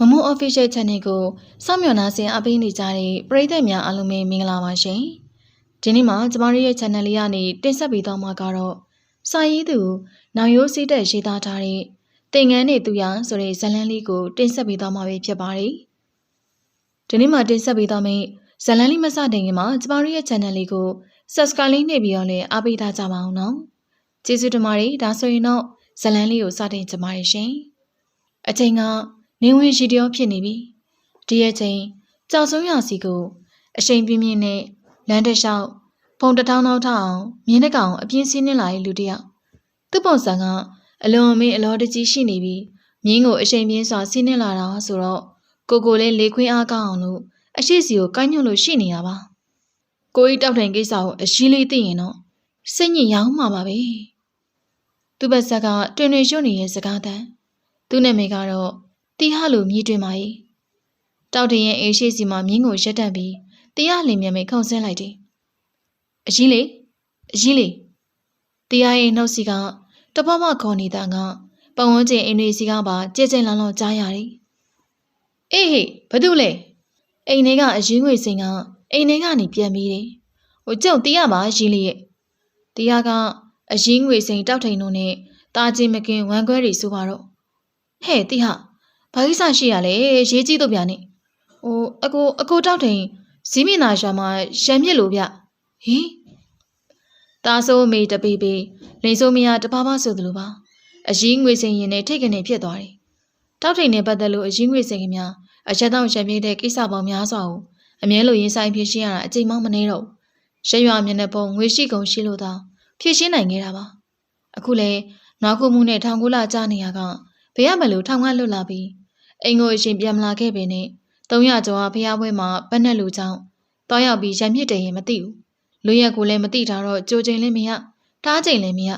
မမိုး official channel ကိုစောင့်မျှော်နှားဆင်အပေးနေကြတဲ့ပရိသတ်များအားလုံးပဲမင်္ဂလာပါရှင်။ဒီနေ့မှာကျမတို့ရဲ့ channel လေးကနေတင်ဆက်ပေးသွားမှာကတော့စာရေးသူနောင်ရိုးစည်းတဲ့ရေးသားထားတဲ့တင်ငန်းနေသူရဆိုတဲ့ဇာတ်လမ်းလေးကိုတင်ဆက်ပေးသွားမှာပဲဖြစ်ပါတယ်။ဒီနေ့မှာတင်ဆက်ပေးသွားမယ့်ဇာတ်လမ်းလေးမစတင်ခင်မှာကျမတို့ရဲ့ channel လေးကို subscribe လေးနှိပ်ပြီးတော့လည်းအားပေးထားကြပါအောင်နော်။ကျေးဇူးတင်ပါတယ်ဒါဆိုရင်တော့ဇာတ်လမ်းလေးကိုစတင်ကြပါရရှင်။အချိန်က နေဝင်ရှိတရောဖြစ်နေပြီဒီရဲ့ချိန်ကြောက်ဆုံးရစီကို အရှိန်ပြင်းပြင်းနဲ့လမ်းတစ်လျှောက်ဖုံတထောင်းထောင်းထအောင်မြင်းတကောင်အပြင်းစင်းနေလာတဲ့လူတစ်ယောက်သူ့ပုံစံကအလွန်အမင်းအလောတကြီးရှိနေပြီးမြင်းကိုအရှိန်ပြင်းစွာစီးနေလာတာဆိုတော့ကိုကိုလေးလေခွင်းအားကောင်းအောင်လို့အရှိစီကိုကိုင်းညွတ်လို့ရှိနေတာပါကိုကြီးတောက်ထိုင်ကိစ္စကိုအရှိလေးသိရင်တော့စိတ်ညစ်ရောင်းမှာပါပဲသူ့ဘက်ဆက်ကတွင်တွင်ရွတ်နေတဲ့စကားတန်သူ့နာမည်ကတော့ တီဟလိုမြည်တွင်ပါ၏တောက်တင်ရဲ့အေးရှိစီမှာမြင်းကိုရက်တက်ပြီးတရားလင်မြန်မိခုန်ဆင်းလိုက်တယ်အကြီးလေအကြီးလေတရားရဲ့နှုတ်စီကတပတ်မှခေါ်နေတာကပတ်ဝန်းကျင်အိမ်တွေစီကပါကြဲကြဲလောင်လောင်ကြားရတယ်အေးဟေ့ဘာတူလဲအိမ်ထဲကအရင်ငွေစင်ကအိမ်ထဲကနေပြန်ပြီးတယ်ဟိုကျုံတရားပါကြီးလေရဲ့တရားကအရင်ငွေစင်တောက်ထိန်တို့နဲ့တာချင်းမကင်ဝမ်းခွဲတွေဆိုပါတော့ဟဲ့တိဟ ဘာကိစ္စရှိရလဲရေးကြီးတော့ဗျာနေဟိုအကိုအကိုတောက်ထိန်ဇီးမင်သာရွာမှာရံမြစ်လို့ဗျဟင်တာဆိုးမေတပေပေလိန်ဆိုးမရတပါးပါဆိုသလိုပါအရင်ငွေစင်ရင်နဲ့ထိတ်ကနေဖြစ်သွားတယ်တောက်ထိန်နဲ့ပတ်သက်လို့အရင်ငွေစင်ကများအချက်တောင်ရံမြစ်တဲ့ကိစ္စပေါင်းများစွာကိုအမြဲလိုရင်ဆိုင်ဖြစ်ရှင်းရတာအချိန်မှမနေတော့ရရွာမျက်နှာပုံငွေရှိကုန်ရှိလို့သာဖြစ်ရှင်းနိုင်ခဲ့တာပါအခုလေနောက်ခုမှုနဲ့ထောင်ကူလာကြနေရကဘယ်ရမလို့ထောင်ကလွတ်လာပြီး အိမ်ကိုအရှင်ပြန်မလာခဲ့ပေနဲ့300ကျော်ကဖျားပွဲမှာပက်နဲ့လူကြောင့်တောက်ရောက်ပြီးရံမြစ်တယ်ရင်မသိဘူးလူရက်ကိုလည်းမသိတာတော့ကြိုချိန်လည်းမရတားချိန်လည်းမရ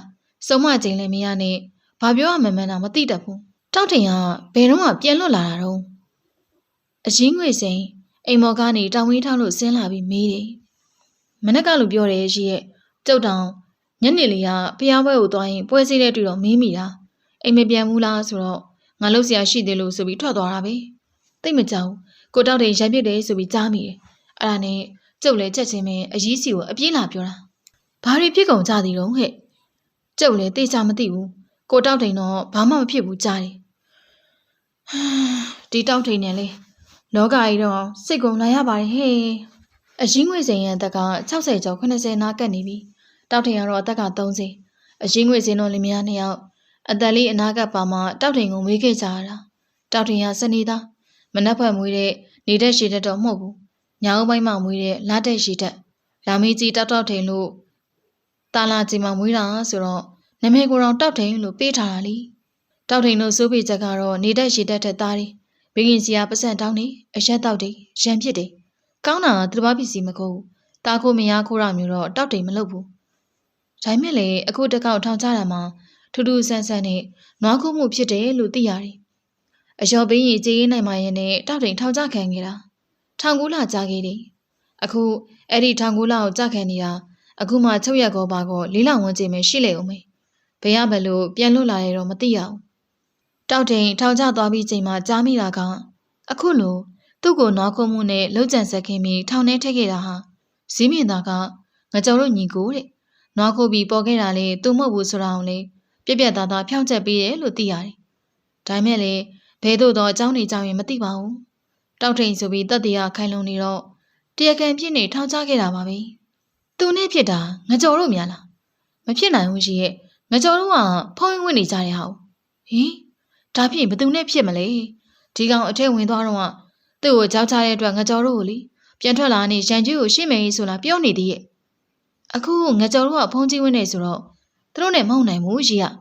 စုံမချိန်လည်းမရနဲ့ဘာပြောရမှန်းမှန်းတော့မသိတတ်ဘူးတောက်တင်ကဘယ်တော့မှပြန်လွတ်လာတာတော့အရင်ငွေစိန်အိမ်မော်ကနေတောင်ဝင်းထောင်းလို့ဆင်းလာပြီးမေးတယ်မနက်ကလို့ပြောတယ်ရှိရဲ့ကျုပ်တောင်ညနေလေးကဖျားပွဲကိုသွားရင်ပွဲစည်းတဲ့တူတော့မေးမိတာအိမ်မပြန်ဘူးလားဆိုတော့ ငါလှုပ်ရှားရှိသေးလို့ဆိုပြီးထွက်သွားတာပဲသိမကြောက်ကိုတောက်တယ်ရံပြစ်တယ်ဆိုပြီးကြားမိတယ်အဲ့ဒါနဲ့ကျုပ်လည်းချက်ချင်းပဲအရေးစီကိုအပြေးလာပြောတာဘာတွေဖြစ်ကုန်ကြသည်တော့ဟဲ့ကျုပ်လည်းသိချမသိဘူးကိုတောက်တယ်တော့ဘာမှမဖြစ်ဘူးကြားတယ်ဒီတောက်ထိန်နဲ့လေလောကကြီးတော့စိတ်ကုန်လာရပါတယ်ဟဲ့အရင်ငွေစင်ရဲ့အသက်က60ကျော်80နားကပ်နေပြီတောက်ထိန်ကတော့အသက်က30အရင်ငွေစင်တို့လင်မယားနှစ်ယောက် အသက်လေးအနာကပ်ပါမှတောက်ထိန်ကိုမေးခဲ့ကြရတာတောက်ထိန်ကစနေသားမနှက်ဖက်မွေးတဲ့နေတဲ့ရှိတဲ့တော့မဟုတ်ဘူးညောင်ပိုင်းမှမွေးတဲ့လာတဲ့ရှိတဲ့လာမီကြီးတောက်တောက်ထိန်လို့တာလာကြီးမှမွေးတာဆိုတော့နမေကိုတော့တောက်ထိန်လို့ပေးထားတာလीတောက်ထိန်တို့စိုးပေချက်ကတော့နေတဲ့ရှိတဲ့ထက်သားတယ်ဘီကင်စီယာပတ်စံတောင်းနေအရက်တောက်တယ်ရံပြစ်တယ်ကောင်းတာကသူတစ်ပါးပစ္စည်းမကုန်ဘူးတာခိုမရခိုးရမျိုးတော့တောက်တယ်မလုပ်ဘူးဒါမဲ့လေအခုတစ်ကောက်ထောင်ချတာမှာ ထူးထူးဆန်းဆန်းနဲ့နွားခုမှုဖြစ်တယ်လို့သိရတယ်။အလျော်ပင်းကြီးကြေးနိုင်မှရင်နဲ့တောက်တိန်ထောင်ချခံခဲ့တာ။ထောင်ကူးလာကြခဲ့တယ်။အခုအဲ့ဒီထောင်ကူးလာကိုကြခံနေတာအခုမှချုပ်ရက်ကောပါကောလေးလောင်ဝန်းကျင်ပဲရှိလေဦးမေ။ဘယ်ရဘလို့ပြန်လွတ်လာရတော့မသိရဘူး။တောက်တိန်ထောင်ချသွားပြီးချိန်မှကြားမိတာကအခုလိုသူ့ကိုနွားခုမှုနဲ့လှုပ်ကြံဆက်ခင်းပြီးထောင်ထဲထည့်ခဲ့တာဟာဇီးမြင်သားကငကြုံတို့ညီကိုတဲ့။နွားခုပြီးပေါ်ခဲ့တာလေသူမဟုတ်ဘူးဆိုတာအောင်လေ ပြက်ပြက်သားသားဖြောင့်ချက်ပေးတယ်လို့သိရတယ်။ဒါမဲ့လည်းဘဲတို့တော့အကြောင်းနေကြောင်းရင်မသိပါဘူး။တောက်ထိန်ဆိုပြီးတတ်တရားခိုင်လုံနေတော့တရားခံဖြစ်နေထောင်ချခဲ့တာပါပဲ။သူနဲ့ဖြစ်တာငကြော်တို့များလား။မဖြစ်နိုင်ဘူးရှိရဲ့ငကြော်တို့ကဖုံးဝင်နေကြတဲ့ဟာ။ဟင်ဒါဖြစ်ဘသူနဲ့ဖြစ်မလဲ။ဒီကောင်အထက်ဝင်သွားတော့ကသူ့ကိုကြောက်ချတဲ့အတွက်ငကြော်တို့ကိုလေပြန်ထွက်လာနေရန်ကြီးကိုရှင်းမယ်ဆိုလားပြောနေသေးရဲ့။အခုငကြော်တို့ကဖုံးကြီးဝင်နေဆိုတော့ သူတို့နဲ့မဟုတ်နိုင်ဘူးကြီးကဟမ်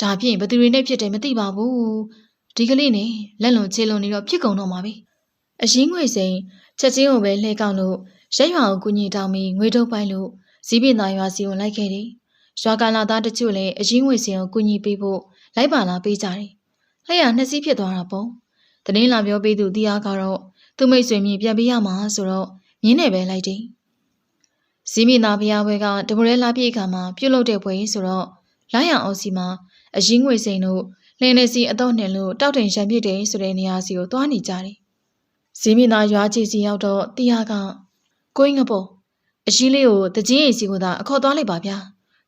ဒါဖြင့်ဘသူတွေနဲ့ဖြစ်တယ်မသိပါဘူးဒီကလေးနဲ့လက်လွန်ချေလွန်နေတော့ဖြစ်ကုန်တော့မှာပဲအရင်ငွေစိန်ချက်ချင်းကိုပဲလှဲကောက်လို့ရက်ရွာကိုကူညီတောင်းပြီးငွေထုတ်ပိုက်လို့ဇီးပင်သားရွာစီကိုလိုက်ခဲ့တယ်ရွာကလာသားတချို့လည်းအရင်ငွေစိန်ကိုကူညီပေးဖို့လိုက်ပါလာပေးကြတယ်လှဲရနှစ်စီးဖြစ်သွားတာပေါ့တတင်းလာပြောပေးသူတရားကတော့သူ့မိတ်ဆွေမြေပြန်ပေးရမှာဆိုတော့မြင်းနဲ့ပဲလိုက်တယ် ဇီးမီနာဖျားပွဲကတပရဲလာပြည့်အခါမှာပြုတ်လုတဲ့ပွဲဆိုတော့လာရအောင်စီမှာအရင်ငွေစိန်တို့လင်းနေစီအတော့နှင်လို့တောက်တင်ရံပြစ်တယ်ဆိုတဲ့နေရာစီကိုသွားနေကြတယ်ဇီမီနာရွာချီစီရောက်တော့တရားကကိုင်းငပေါ်အရှိလေးကိုတကြီးအိမ်စီကိုသာအခေါ်သွားလိုက်ပါဗျာ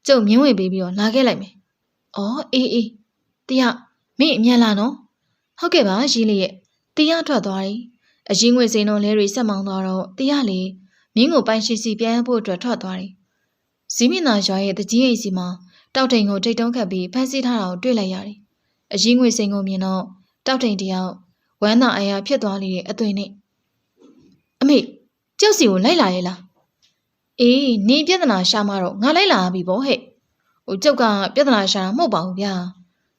ကျုပ်မြင်းဝင်ပေးပြီးတော့လာခဲ့လိုက်မယ်အော်အေးအေးတရားမင်းအမြန်လာနော်ဟုတ်ကဲ့ပါရှိလေးရဲ့တရားထွက်သွားတယ်အရင်ငွေစိန်တော်လဲတွေဆက်မောင်းသွားတော့တရားလေ မြင်းကိုပိုင်ရှိစီပြန်ဖို့အတွက်ထွက်သွားတယ်ဇီမီနာရွာရဲ့တကြီးအိမ်စီမှာတောက်တိန်ကိုထိတ်တုံးခတ်ပြီးဖမ်းဆီးထားတာကိုတွေ့လိုက်ရတယ်အရင်ငွေစိန်ကိုမြင်တော့တောက်တိန်တယောက်ဝမ်းသာအရာဖြစ်သွားလေတဲ့အသွင်နဲ့အမေကြောက်စီကိုလိုက်လာရဲ့လားအေးနေပြဿနာရှာမှတော့ငါလိုက်လာပြီပေါ့ဟဲ့ဟိုကျုပ်ကပြဿနာရှာတာမဟုတ်ပါဘူးဗျာ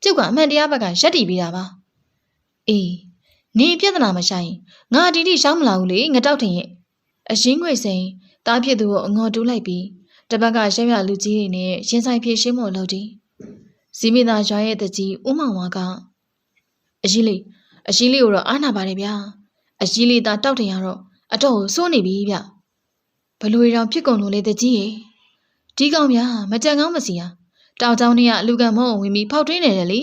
ကျုပ်ကအမှန်တရားဘက်ကရက်တည်ပြီးတာပါအေးနေပြဿနာမရှာရင်ငါဒီတိရှောင်းမလာဘူးလေငါတောက်ထင်ရဲ့ အရင်ငွေစိန်တားဖြစ်သူကိုအငေါ်တူးလိုက်ပြီးတပတ်ကရက်ရလူကြီးတွေနဲ့ရင်ဆိုင်ပြေရှင်းမို့လုပ်တယ်ဇီမီသာရွာရဲ့တကြီးဦးမောင်ဝါကအရင်လေးအရှိလေးကိုတော့အားနာပါတယ်ဗျာအရှိလေးသားတောက်တင်ရတော့အတော့ကိုစိုးနေပြီဗျဘလူရီတောင်ဖြစ်ကုန်လို့လေတကြီးရေဒီကောင်များမကြံကောင်းမစီဟာတောက်ချောင်းနဲ့ကအလူကံမုံဝင်ပြီးဖောက်ထွင်းနေတယ်လေ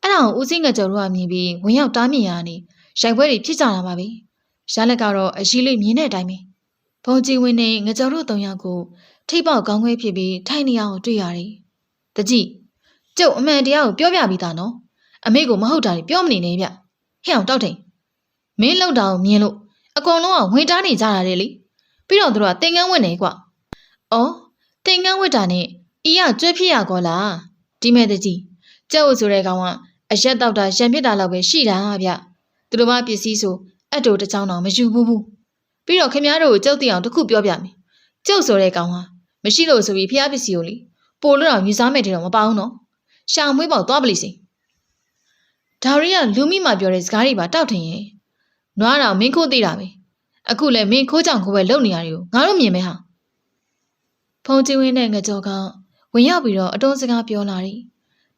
အဲ့ဒါကိုဦးစင်းငကြော်တို့ကမြင်ပြီးဝင်ရောက်တားမြင်ရနေရိုက်ပွဲတွေဖြစ်ကြတာပါပဲ ရလက်ကတော့အရှိလေးမြင်တဲ့အတိုင်းပဲဘုံကြီးဝင်းနဲ့ငကြော်တို့တုံယောက်ကိုထိပ်ပေါက်ကောင်းခွဲဖြစ်ပြီးထိုင်နေအောင်တွေ့ရတယ်တကြီးကျုပ်အမှန်တရားကိုပြောပြပြီးသားနော်အမေကိုမဟုတ်တာပြောမနေနဲ့ဗျဟဲ့အောင်တောက်ထိန်မင်းလောက်တာကိုမြင်လို့အကောင်လုံးကဝင်တားနေကြတာလေလေပြီးတော့သူတို့ကတင်ကန်းဝတ်နေကွ။အော်တင်ကန်းဝတ်တာနဲ့အီရကျွဲဖြစ်ရကောလားဒီမဲ့တကြီးကျုပ်ဆိုတဲ့ကောင်ကအရက်တောက်တာရံပြစ်တာလောက်ပဲရှိတာဗျသူတို့ဘာပစ္စည်းဆို အတ်တိုတစ်ချောင်းတော့မယူဘူးဘူးပြီးတော့ခင်ဗျားတို့ကိုကျုပ်သိအောင်တစ်ခုပြောပြမယ်ကျုပ်ဆိုတဲ့ကောင်ဟာမရှိလို့ဆိုပြီးဖျားပစ္စည်းကိုလေပို့လို့တော့ယူစားမဲ့တယ်တော့မပေါအောင်နော်ရှောင်မွေးပေါက်သွားပလိစီဒါရီကလူမိမှပြောတဲ့စကားတွေပါတောက်ထင်ရဲ့နွားတော့မင်းခိုးသိတာပဲအခုလည်းမင်းခိုးကြောင်ခိုးပဲလုံနေရတယ်ကိုငါတို့မြင်မဲဟာဖုန်ကြီးဝင်းနဲ့ငကြောကဝင်ရောက်ပြီးတော့အတုံးစကားပြောလာတယ်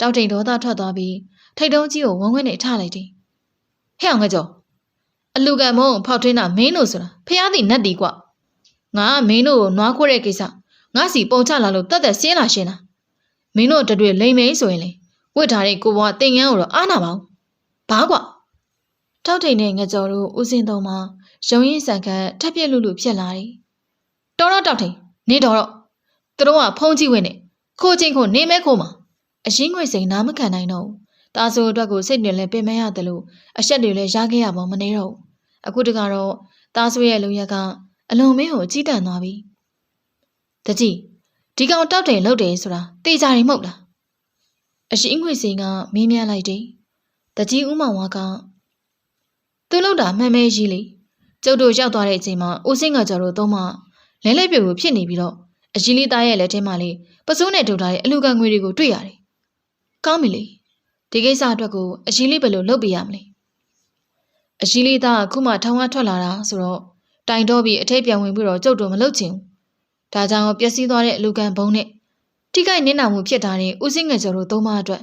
တောက်တိန်ဒေါသထွက်သွားပြီးထိတ်တုံးကြီးကိုဝုန်းဝင်းနဲ့ထလိုက်တယ်ဟဲ့အောင်ငကြော အလူကံမုံဖောက်ထွင်းတာမင်းတို့ဆိုတာဖះသည်နတ်တီကွငါကမင်းတို့ကိုနွားခိုးတဲ့ကိစ္စငါစီပုံချလာလို့တတ်သက်ဆင်းလာရှင်းတာမင်းတို့တတွေ့လိမ့်မဲဆိုရင်လေဝစ်ထားတဲ့ကိုဘွားတင်ငန်းကိုတော့အားနာပါဘူးဘာကွထောက်ထိန်နဲ့ငကြော်တို့ဦးစင်းသုံးမှာရုံရင်ဆန်ခတ်ထက်ပြက်လူလူဖြစ်လာတယ်တော်တော့တောက်ထိန်နေတော်တော့သူတို့ကဖုံးကြည့်ဝင်နေခိုးချင်းခိုးနေမဲခိုးမှာအရင်ငွေစိန်နားမခံနိုင်တော့ဘူး တာဆိုအတွက်ကိုစိတ်တွေလည်းပင်မရတယ်လို့အဆက်တွေလည်းရခဲ့ရပါမနေတော့ဘူးအခုတကတော့တာဆိုရဲ့လုံရက်ကအလွန်မင်းကိုအကြီးတန်းသွားပြီတကြီးဒီကောင်တောက်တယ်လို့တယ်ဆိုတာတေချာရင်မဟုတ်လားအရှိငွေစင်ကမင်းမြန်းလိုက်တယ်။တကြီးဦးမောင်ဝါကသူ့လောက်တာမှန်မဲကြီးလေကျုပ်တို့ရောက်သွားတဲ့အချိန်မှာဦးစင်းကကျော်တို့သုံးမလဲလဲပြိုကိုဖြစ်နေပြီးတော့အကြီးလေးသားရဲ့လက်ထဲမှာလေပစိုးနဲ့ထုတ်ထားတဲ့အလူကငွေတွေကိုတွေ့ရတယ်။ကောင်းပြီလေ ဒီကိစ္စအတွက်ကိုအကြီးလေးဘယ်လိုလုပ်ပြရမလဲ။အကြီးလေးသားကခုမှထောင်ကထွက်လာတာဆိုတော့တိုင်တော့ပြီးအထိတ်ပြန်ဝင်ပြီးတော့ကျုပ်တို့မလုပ်ချင်ဘူး။ဒါကြောင့်ပျက်စီးသွားတဲ့အလူကံဘုံနဲ့ထိခိုက်နစ်နာမှုဖြစ်တာနဲ့ဦးစင်းငယ်ကျော်တို့သုံးမအတွက်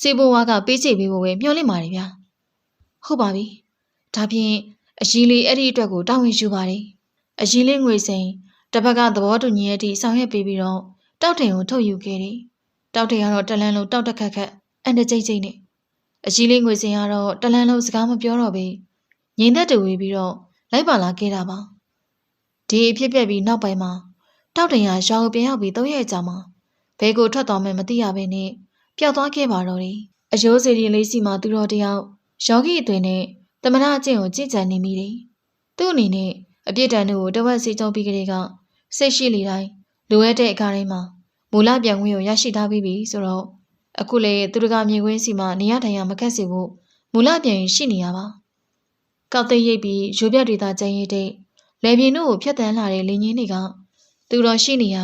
စေဘိုဝါကပေးချေပေးဖို့ပဲမျှော်လင့်ပါတယ်ဗျာဟုတ်ပါပြီဒါဖြင့်အကြီးလေးအဲ့ဒီအတွက်ကိုတာဝန်ယူပါတယ်အကြီးလေးငွေစိန်တစ်ဖက်ကသဘောတူညီရသည့်ဆောင်ရွက်ပေးပြီးတော့တောက်ထင်ကိုထုတ်ယူခဲ့တယ်တောက်ထင်ကတော့တလန်းလုံးတောက်တက်ခတ်ခတ် အန်တကြိတ်ကြိတ်နဲ့အကြီးလေးငွေစိန်ကတော့တလန်းလုံးစကားမပြောတော့ပဲငိမ့်သက်တူဝေးပြီးတော့လိုက်ပါလာခဲ့တာပါဒီအဖြစ်ပြက်ပြီးနောက်ပိုင်းမှာတောက်တင်ရရောင်ပြန်ရောက်ပြီးသုံးရက်ကြာမှာဘဲကိုထွက်သွားမှမသိရဘဲနဲ့ပျောက်သွားခဲ့ပါတော့တယ်အယိုးစီရီလေးစီမှာသူတော်တယောက်ယောဂီအသွင်နဲ့တမနာအကျင့်ကိုကြည်ကြံနေမိတယ်သူ့အနေနဲ့အပြစ်ဒဏ်တွေကိုတဝက်စီကြုံပြီးကလေးကစိတ်ရှိလေတိုင်းလိုအပ်တဲ့အခါတိုင်းမှာမူလပြန်ဝင်ကိုရရှိထားပြီးပြီဆိုတော့ အခုလေသူတကမြေခွင်းစီမှာနေရထိုင်ရမခက်စေဖို့မူလပြန်ရင်ရှိနေရပါကောက်သိရိပ်ပြီးရိုးပြတွေသာကျန်ရည်တဲ့လေပြင်းတို့ကိုဖျက်တမ်းလာတဲ့လင်းကြီးတွေကသူတော်ရှိနေရ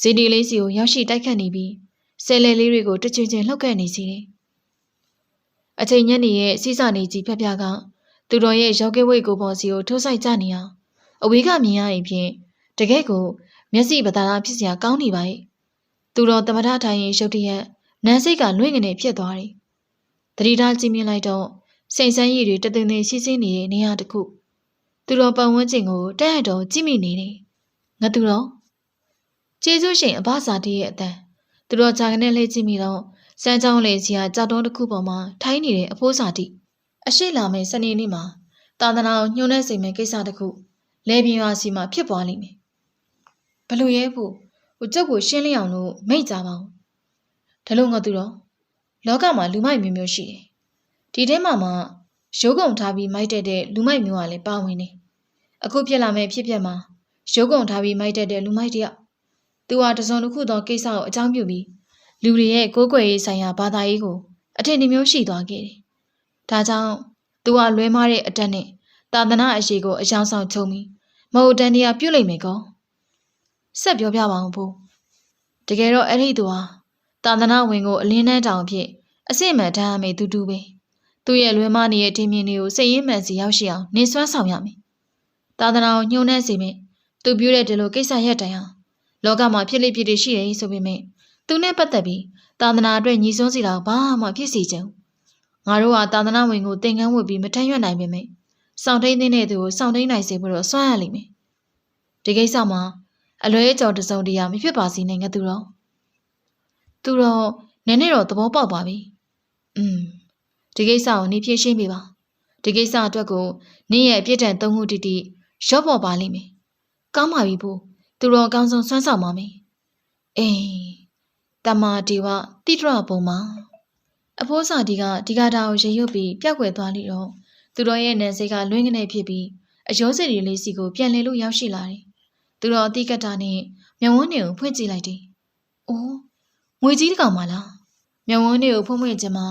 ဇီဒီလေးစီကိုရောက်ရှိတိုက်ခတ်နေပြီးဆယ်လေလေးတွေကိုတချင်ချင်လှုပ်ခတ်နေစီတယ်။အချိန်ညနေရဲ့စီးစာနေကြီးဖျက်ဖျားကသူတော်ရဲ့ရောက်ကဲဝိတ်ကိုပေါ်စီကိုထိုးဆိုင်ကြနေအောင်အဝေးကမြင်ရရင်ဖြင့်တကယ်ကိုမျက်စိပသာနာဖြစ်စရာကောင်းနေပါရဲ့။သူတော်တမထထိုင်ရင်ရုတ်တရက် နန်းစိတ်ကနှွေးငနေဖြစ်သွားတယ်။တတိထားကြည့်မြင်လိုက်တော့စိန်ဆန်းရည်တွေတသိန်းသိန်းရှိစင်းနေတဲ့နေရာတစ်ခုသူတော်ပတ်ဝန်းကျင်ကိုတဲ့ရတော်ကြည့်မိနေတယ်။ငါသူတော်ကျေးဇူးရှင်အဘဇာတိရဲ့အတန်သူတော်ကြာကနေလှည့်ကြည့်မိတော့စမ်းချောင်းလေစီကကြောက်တုံးတစ်ခုပေါ်မှာထိုင်းနေတဲ့အဖိုးစာတိအရှိလာမယ့်စနေနေ့မှာသာသနာကိုညှို့နှဲစေမယ့်ကိစ္စတစ်ခုလေပြင်းရွာစီမှာဖြစ်ပွားလိမ့်မယ်ဘလို့ရဲဖို့ဟိုကျုပ်ကိုရှင်းလင်းအောင်လို့မိတ်ကြပါဦး ဒါလို့ငါသူတော့လောကမှာလူမိုက်မျိုးမျိုးရှိတယ်ဒီထဲမှာမှရိုးကုံထားပြီးမိုက်တက်တဲ့လူမိုက်မျိုးကလည်းပါဝင်နေအခုဖြစ်လာမယ့်ဖြစ်ပျက်မှာရိုးကုံထားပြီးမိုက်တက်တဲ့လူမိုက်တယောက်သူဟာတစုံတစ်ခုသောကိစ္စကိုအကြောင်းပြုပြီးလူတွေရဲ့ကိုးကွယ်ရေးဆိုင်ရာဘာသာရေးကိုအထင်ဒီမျိုးရှိသွားခဲ့တယ်ဒါကြောင့်သူဟာလွဲမားတဲ့အတက်နဲ့သာသနာအရေးကိုအယောင်ဆောင်ချုံပြီးမဟုတ်တန်တရားပြုတ်လိုက်မယ်ကောဆက်ပြောပြပါအောင်ဖိုးတကယ်တော့အဲ့ဒီသူဟာ သာသနာဝင်ကိုအလင်းနှန်းတောင်ဖြစ်အစစ်မှန်တမ်းအမေတူတူပဲသူ့ရဲ့လွဲမားနေတဲ့တင်မြင်တွေကိုစိတ်ရင်းမှန်စီရောက်ရှိအောင်နေစွမ်းဆောင်ရမယ်သာသနာကိုညှို့နှံ့စေမယ်သူပြုတဲ့ဒီလိုကိစ္စရက်တိုင်အောင်လောကမှာဖြစ်လိဖြစ်တည်ရှိတယ်ဆိုပေမဲ့သူနဲ့ပတ်သက်ပြီးသာသနာအတွက်ညီစွန်းစီတာဘာမှဖြစ်စီချင်ငါတို့ဟာသာသနာဝင်ကိုသင်္ကန်းဝတ်ပြီးမထမ်းရွက်နိုင်ပေမဲ့စောင့်ထိန်တဲ့သူကိုစောင့်ထိန်နိုင်စေဖို့တော့စွမ်းရလိမ့်မယ်ဒီကိစ္စမှာအလွဲအကျော်တစုံတရာမဖြစ်ပါစေနဲ့ငါသူတော် သူတော့နည်းနည်းတော့သဘောပေါက်ပါပြီอืมဒီကိစ္စကိုနေဖြည့်ရှင်းပေးပါဒီကိစ္စအတွက်ကိုနင်းရဲ့အပြစ်ဒဏ်သုံးခုတိတိရော့ပေါ်ပါလိမ့်မယ်ကောင်းပါပြီဖို့သူတော်အကောင်းဆုံးစွမ်းဆောင်ပါမယ်အေးတမာဒီဝတိတရပုံမှာအဖိုးစာဒီကဒီကတာကိုရေရွတ်ပြီးပြက်ွယ်သွားလိတော့သူတော်ရဲ့နန်းစိတ်ကလွင်းကနေဖြစ်ပြီးအယိုးစစ်ရီလေးစီကိုပြန်လဲလို့ရောက်ရှိလာတယ်သူတော်အတိကတာနဲ့မြဝန်းနေကိုဖွင့်ကြည့်လိုက်တယ်အိုး ငွေကြီးတကောင်မလားမြဝန်းနေကိုဖွင့်ဖွင့်ချင်းမှာ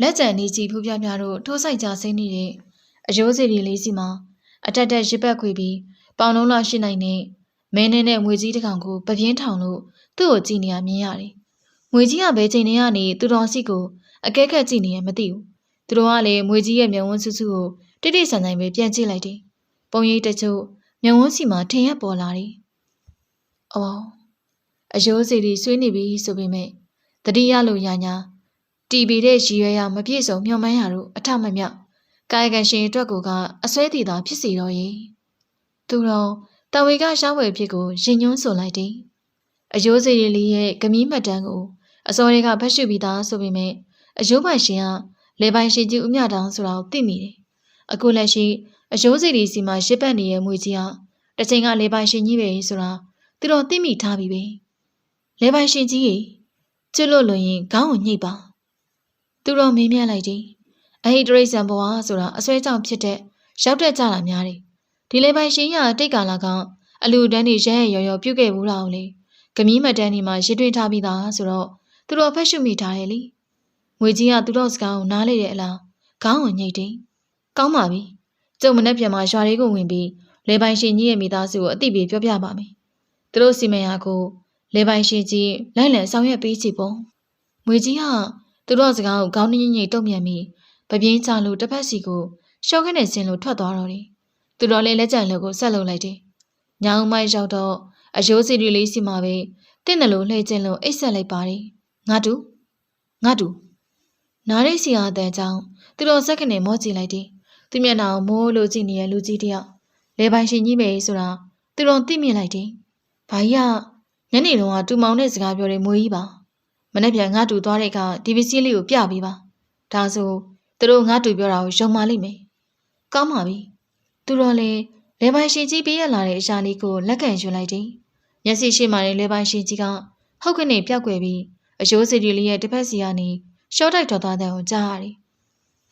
လက်ကြံနေကြည့်ဖူးပြပြတို့ထိုးဆိုင်ကြဆင်းနေတဲ့အယိုးစီရီလေးစီမှာအတက်တက်ရစ်ပတ်ခွေပြီးပေါင်လုံးလောက်ရှိနိုင်တဲ့မင်းနဲ့ငွေကြီးတကောင်ကိုပပြင်းထောင်လို့သူ့ကိုကြည့်နေရမြင်ရတယ်။ငွေကြီးကဘယ်ချိန်နေရနေသူတော်စီကိုအကဲခတ်ကြည့်နေရမသိဘူး။သူတော်ကလည်းငွေကြီးရဲ့မျက်ဝန်းစုစုကိုတိတိဆန်ဆန်ပဲပြန်ကြည့်လိုက်တယ်။ပုံရိပ်တချို့မျက်ဝန်းစီမှာထင်ရပေါ်လာတယ်။အော် အယိုးစီတွေဆွေးနေပြီဆိုပေမဲ့တတိယလိုညာညာတီဗီတဲ့ရည်ရွယ်ရမပြည့်စုံမျှော်မှန်းရတို့အထမမြောက်ကာယကံရှင်အတွက်ကအဆွဲတည်တာဖြစ်စီတော့ရေသူတော်တဝေကရှောင်းဝယ်ဖြစ်ကိုရင်ညွှန်းဆိုလိုက်တယ်အယိုးစီရီလေးရဲ့ဂမီးမှတ်တမ်းကိုအစောတွေကဖတ်ရှုပြီးသားဆိုပေမဲ့အယိုးပိုင်ရှင်ကလေပိုင်ရှင်ကြီးဦးမြတောင်ဆိုတာကိုသိမိတယ်အခုလက်ရှိအယိုးစီရီစီမှာရစ်ပတ်နေတဲ့မွေကြီးကတစ်ချိန်ကလေပိုင်ရှင်ကြီးပဲဆိုတာသူတော်သိမိထားပြီပဲ လေပိုင်ရှင်ကြီးရေချစ်လို့လို့ရင်ခေါင်းကိုညှိပါသူတော်မေးမြန်းလိုက်သည်အဟိတရိစံဘဝဆိုတာအစွဲကြောင့်ဖြစ်တဲ့ရောက်တတ်ကြတာများတယ်ဒီလေပိုင်ရှင်ရတိတ်ကာလာကောင်အလူတန်းတွေရဲရရော်ပြုတ်ခဲ့ဘူးလားလေကမီးမတန်းဒီမှာရစ်တွင်ထားပြီးသားဆိုတော့သူတော်ဖက်ရှုမိထားတယ်လေငွေကြီးကသူတော်စကားကိုနားလေတဲ့အလားခေါင်းကိုညှိတယ်ကောင်းပါပြီကျုံမနဲ့ပြန်မှာရွာလေးကိုဝင်ပြီးလေပိုင်ရှင်ကြီးရဲ့မိသားစုကိုအတိအပြပြောပြပါမယ်သူတို့စီမံရာကို လေပိုင်ရှင်ကြီးလိုက်လံဆောင်ရွက်ပေးချီပုံငွေကြီးကသူတို့စကားကိုခေါင်းညှိညှိတုံ့ပြန်ပြီးပပြင်းချလို့တစ်ဖက်စီကိုရှော့ခနဲ့ဆင်းလို့ထွက်သွားတော့တယ်သူတော်လေးလက်ကျန်လက်ကိုဆက်လုပ်လိုက်တယ်ညောင်မိုက်ရောက်တော့အယိုးစီတွေလေးစီမှာပဲတင့်တယ်လို့လှည့်ကျင်လို့အိတ်ဆက်လိုက်ပါတယ်ငါတူငါတူနားရိတ်စီအားအတန်ကြောင့်သူတော်စက်ကနေမော့ကြည့်လိုက်တယ်သူမျက်နှာကိုမိုးလို့ကြည့်နေတဲ့လူကြီးတယောက်လေပိုင်ရှင်ကြီးပဲဆိုတာသူတော်သိမြင်လိုက်တယ်ဘာကြီးက ညနေတုန်းကတူမောင်နဲ့စကားပြောတဲ့မွေးကြီးပါမနေ့ပြန်ငါတူသွားတဲ့အခါဒီပစ္စည်းလေးကိုပြပေးပါဒါဆိုသူတို့ငါတူပြောတာကိုယုံပါလိမ့်မယ်ကောင်းပါပြီသူတော်လည်းလေပိုင်ရှင်ကြီးပေးရလာတဲ့အရာလေးကိုလက်ခံယူလိုက်တယ်မျက်စိရှိမှလည်းလေပိုင်ရှင်ကြီးကဟုတ်ကနေပြောက်ွယ်ပြီးအယိုးစီဒီလေးရဲ့တစ်ဖက်စီကနေရှော့တိုက်တော်သားတဲ့ကိုကြားရတယ်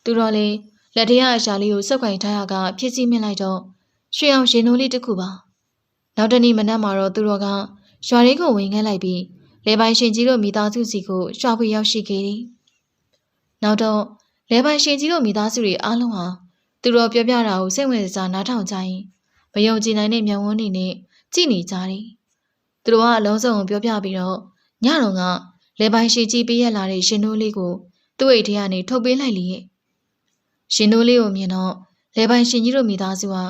သူတော်လည်းလက်ထရအရာလေးကိုစုပ်ကိုင်ထားရကဖြစ်စီမြင့်လိုက်တော့ရွှေအောင်ရင်နိုးလေးတစ်ခုပါနောက်တနေ့မနက်မှာတော့သူတော်က ရွာလေးကိုဝင်ခဲ့လိုက်ပြီးလေပိုင်ရှင်ကြီးတို့မိသားစုစီကိုရွှာဖွေရောက်ရှိခဲ့တယ်နောက်တော့လေပိုင်ရှင်ကြီးတို့မိသားစုတွေအားလုံးဟာသူတော်ပြောပြတာကိုစိတ်ဝင်စားနားထောင်ကြရင်မယုံကြည်နိုင်တဲ့မျက်ဝန်းတွေနဲ့ကြည့်နေကြတယ်။သူတို့ကအလုံးစုံကိုပြောပြပြီးတော့ညတော့ကလေပိုင်ရှိကြီးပေးရလာတဲ့ရှင်တို့လေးကိုသူ့အိတ်ထဲကနေထုတ်ပေးလိုက်လေရဲ့။ရှင်တို့လေးကိုမြင်တော့လေပိုင်ရှင်ကြီးတို့မိသားစုဟာ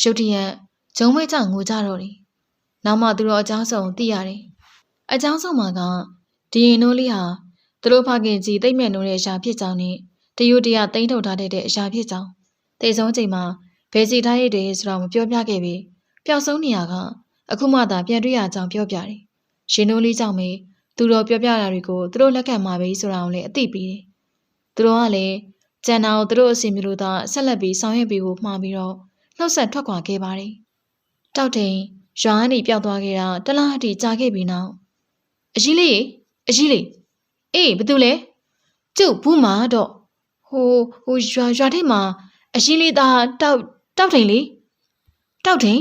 ရုတ်တရက်ဂျုံမွေးကြငိုကြတော့တယ်။ နောက်မှသူတို့အကြောင်းစုံသိရတယ်။အကြောင်းစုံမှာကဒီရင်တို့လေးဟာသူတို့ဖခင်ကြီးတိတ်မဲ့နိုးတဲ့အရာဖြစ်ကြောင်းနဲ့တယူတရတိမ့်ထုတ်ထားတဲ့အရာဖြစ်ကြောင်းတေဆုံးချိန်မှာဘယ်စီထားရတဲ့ဆိုတော့မပြောပြခဲ့ပြီပျောက်ဆုံးနေရကအခုမှသာပြန်တွေ့ရကြောင်းပြောပြတယ်ရှင်တို့လေးကြောင့်မေသူတို့ပြောပြတာတွေကိုသူတို့လက်ခံမှာပဲဆိုတာကိုလည်းအသိပေးတယ်။သူတို့ကလည်းကျန်တာကိုသူတို့အစီအမီလို့သာဆက်လက်ပြီးဆောင်ရွက်ပြီးကိုမှားပြီးတော့နှုတ်ဆက်ထွက်ခွာခဲ့ပါတယ်။တောက်ထိန် ရွာကနေပျောက်သွားခဲ့တာတလားအထိကြာခဲ့ပြီးနောက်အကြီးလေးအကြီးလေးအေးဘာတူလဲကျုပ်ဘူးမာတော့ဟိုဟိုရွာရွာထိပ်မှာအကြီးလေးသားတောက်တောက်ထိန်လေတောက်ထိန်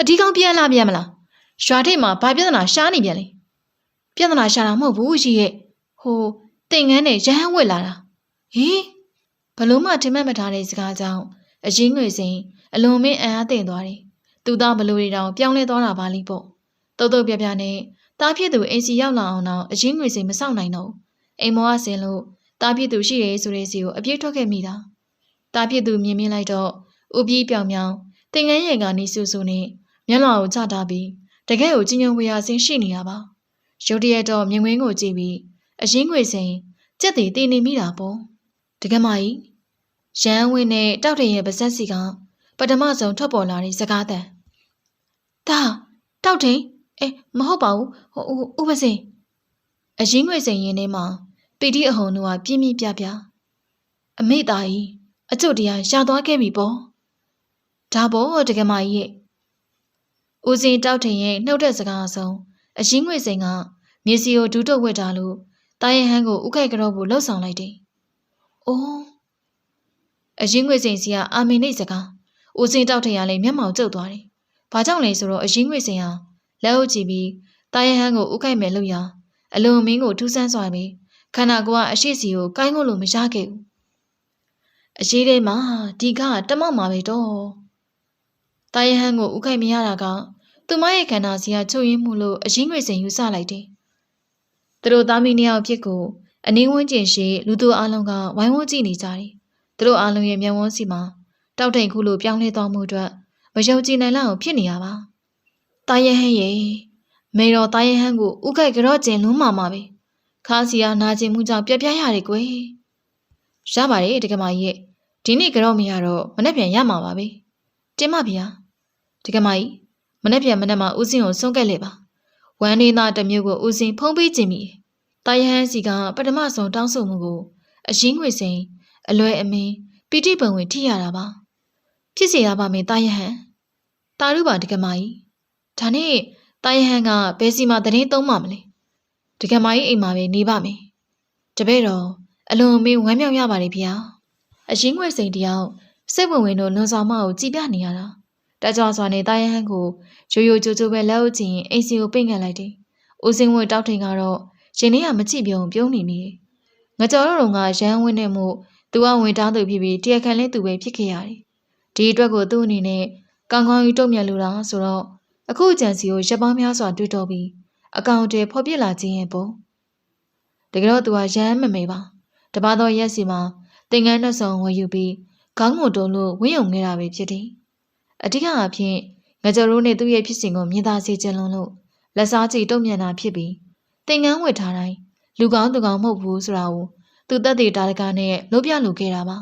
အဒီကောင်ပြန်လာပြန်မလားရွာထိပ်မှာဘာပြဿနာရှားနေပြန်လဲပြဿနာရှာတာမဟုတ်ဘူးကြီးရဲ့ဟိုတင်ငန်းနဲ့ရဟန်းဝက်လာတာဟေးဘလို့မှထင်မှတ်မထားတဲ့စကားကြောင့်အရင်ငွေစင်အလွန်မင်းအံ့အားသင့်သွားတယ် သူသားဘလို့တွေတောင်ပြောင်းလဲသွားတာပါလိမ့်ပေါ့တုတ်တုတ်ပြပြနဲ့တားဖြစ်သူအိမ်စီရောက်လာအောင်တော့အရင်ငွေစင်မစောင့်နိုင်တော့အိမ်မောကဆင်လို့တားဖြစ်သူရှိရဲဆိုတဲ့စီကိုအပြည့်ထွက်ခဲ့မိတာတားဖြစ်သူမြင်မြင်လိုက်တော့ဥပီးပြောင်ပြောင်တင်ငန်းရဲ့ကနေဆူဆူနဲ့မျက်လွှာကိုချထားပြီးတကယ်ကိုကြီးညိုဝေရစင်းရှိနေရပါရုတ်တရက်တော့မြင်ကွင်းကိုကြည့်ပြီးအရင်ငွေစင်ကြက်တည်တည်နေမိတာပေါ့တကယ်မကြီးရန်ဝင်းနဲ့တောက်တယ်ရဲ့ပါဇက်စီကပထမဆုံးထွက်ပေါ်လာတဲ့စကားတန် ဒါတောက်တယ်အေးမဟုတ်ပါဘူးဟိုဥပစင်အရင်ငွေစင်ရင်ထဲမှာပီတိအဟုန်တို့ကပြင်းပြင်းပြပြအမေသားကြီးအကျုပ်တရားရှာသွားခဲ့ပြီပေါ့ဒါပေါ့တကယ်မကြီးရဲ့ဦးစင်တောက်ထင်ရဲ့နှုတ်တဲ့စကားအဆုံးအရင်ငွေစင်ကမြေစီကိုဒူးတော့ဝက်တာလို့တာယဟန်းကိုဥခိုက်ကြော့ဖို့လှုပ်ဆောင်လိုက်တယ်။အိုးအရင်ငွေစင်စီကအာမင်နေစကားဦးစင်တောက်ထင်ရလဲမျက်မှောင်ကျုပ်သွားတယ်။ ဘာကြောင့်လဲဆိုတော့အရင်ငွေစင်ဟာလက်အုပ်ကြည့်ပြီးတာယဟန်းကိုဥခိုက်မယ်လို့ရအလွန်မင်းကိုထူးဆန်းစွာပြီးခန္ဓာကိုယ်ကအရှိစီကိုကိုင်းလို့လို့မရခဲ့ဘူး။အရှိထဲမှာဒီကတမောက်မှာပဲတော့။တာယဟန်းကိုဥခိုက်မရတာကသူမရဲ့ခန္ဓာစီကချုပ်ရင်းမှုလို့အရင်ငွေစင်ယူဆလိုက်တယ်။သူတို့သားမီးနှစ်ယောက်ဖြစ်ကိုအနည်းဝန်းကျင်ရှိလူသူအလုံးကဝိုင်းဝန်းကြည့်နေကြတယ်။သူတို့အလုံးရဲ့မျက်ဝန်းစီမှာတောက်ထိန်ခုလိုပြောင်းလဲသွားမှုအတွက် မယုံကြည်နိုင်လောက်ဖြစ်နေရပါ။တာယဟန်ရဲ့မေတော်တာယဟန်ကိုဥခိုက်ကြော့ကျင်လုံးမာမှာပဲ။ခါစီကနာကျင်မှုကြောင့်ပြက်ပြားရတယ်ကွယ်။ရပါတယ်တကမာကြီးရဲ့ဒီနေ့ကြော့မရတော့မနေ့ပြန်ရမှာပါပဲ။တင်မဗျာ။တကမာကြီးမနေ့ပြန်မနေ့မှဦးစင်းကိုဆုံးခဲ့လေပါဝမ်းနေသားတစ်မျိုးကိုဦးစင်းဖုံးပေးခြင်းမိတာယဟန်စီကပထမဆုံးတောင်းဆိုမှုကိုအရင်ငွေစိန်အလွယ်အမင်းပီတိပုံဝင်ထိရတာပါဖြစ်စီရပါမယ်တာယဟန် တာရုပါတကမာကြီးဒါနဲ့တာယဟန်ကဘယ်စီမှာတရင်သုံးမှမလဲတကမာကြီးအိမ်မှာပဲနေပါမယ်တပည့်တော်အလွန်အမင်းဝမ်းမြောက်ရပါတယ်ဗျာအရင်ငွေစိန်တယောက်စိတ်ဝင်ဝင်တို့လွန်ဆောင်မကိုကြည်ပြနေရတာတကြွစွာနေတာယဟန်ကိုရိုးရိုးကြိုးကြိုးပဲလက်အုပ်ချင်အိမ်စီကိုပိတ်ခံလိုက်တယ်။ဦးစင်းဝတ်တောက်ထိန်ကတော့ရှင်လေးကမကြည့်ပြုံပြုံးနေနေ။ငကြော်တော်ကရန်ဝင်းနေမှုသူကဝင်တောင်းသူဖြစ်ပြီးတရားခံလဲသူပဲဖြစ်ခဲ့ရတယ်။ဒီအတွက်ကိုသူ့အနေနဲ့ ကောင်းကောင်းယူတုံ့ပြန်လိုတာဆိုတော့အခုအကြံစီကိုရပ်ပေါင်းများစွာတွေ့တော့ပြီးအကောင့်တွေဖော်ပြလာခြင်းရဲ့ပုံ။တကယ်တော့သူကရန်မမေပါ။တပါတော့ရက်စီမှာသင်္ကန်းနှစ်စုံဝယ်ယူပြီးခေါင်းငုံတုံးလို့ဝင်းယုံနေတာပဲဖြစ်တယ်။အဓိကအဖြစ်ငကြရိုးနဲ့သူ့ရဲ့ဖြစ်စဉ်ကိုမြင်သာစေချင်လွန်းလို့လက်စားကြည့်တုံ့ပြန်တာဖြစ်ပြီးသင်္ကန်းဝတ်ထားတိုင်းလူကောင်းသူကောင်းမဟုတ်ဘူးဆိုတာကိုသူတက်သေးတာတကားနဲ့လို့ပြလိုခဲ့တာပါ